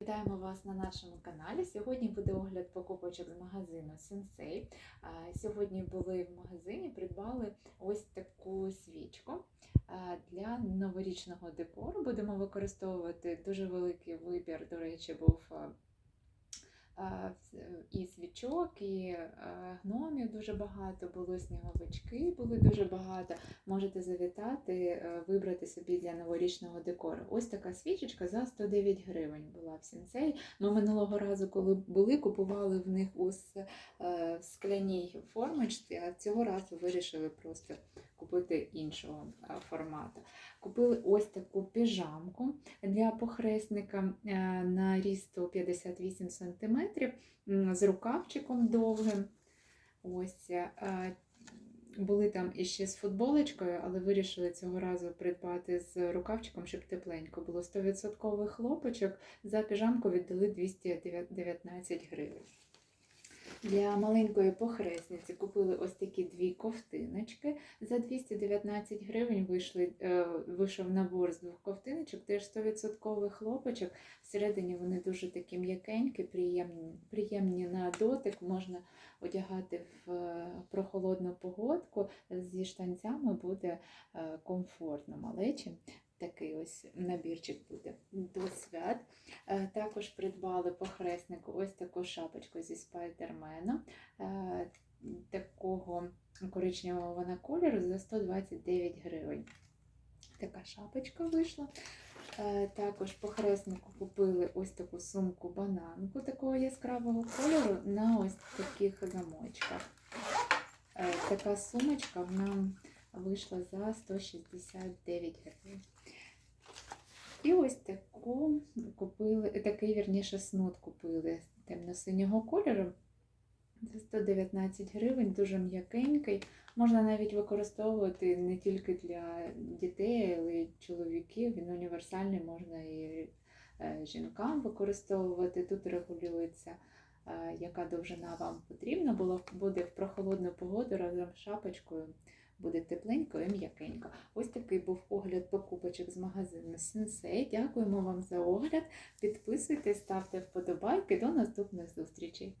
Вітаємо вас на нашому каналі. Сьогодні буде огляд покупочок з магазину Sensei. Сьогодні були в магазині, придбали ось таку свічку для новорічного декору. Будемо використовувати дуже великий вибір, до речі, був і свічок, і гномів дуже багато, було сніговички, були дуже багато. Можете завітати, е, вибрати собі для новорічного декору. Ось така свічечка за 109 гривень була в сінцей. Ми минулого разу, коли були, купували в них у е, скляній формочці, а цього разу вирішили просто купити іншого е, формату. Купили ось таку піжамку для похресника е, на ріст 158 см з рукавчиком довгим. Ось е, були там іще з футболочкою, але вирішили цього разу придбати з рукавчиком, щоб тепленько було 100% хлопочок. За піжамку віддали 219 гривень. Для маленької похресниці купили ось такі дві ковтиночки. За 219 гривень вийшли, е, вийшов набор з двох ковтиночок, теж 100% хлопочок. Всередині вони дуже такі м'якенькі, приємні, приємні на дотик. Можна одягати в е, прохолодну погодку. Зі штанцями буде е, комфортно малечі. Такий ось набірчик буде до свят. Е, Також придбали похреснику ось таку шапочку зі спайдермена, е, такого коричневого вона кольору за 129 гривень. Така шапочка вийшла. Е, Також похреснику купили ось таку сумку бананку такого яскравого кольору на ось таких замочках. Така сумочка вона вийшла за 169 гривень. І ось таку купили, такий вірніше снуд купили темно-синього кольору. За 119 гривень, дуже м'якенький. Можна навіть використовувати не тільки для дітей, але й чоловіків. Він універсальний, можна і е, жінкам використовувати. Тут регулюється, е, яка довжина вам потрібна. Буде в прохолодну погоду разом з шапочкою. Буде тепленько і м'якенько. Ось такий був огляд покупочок з магазину Sensei. Дякуємо вам за огляд. Підписуйтесь, ставте вподобайки. До наступних зустрічей.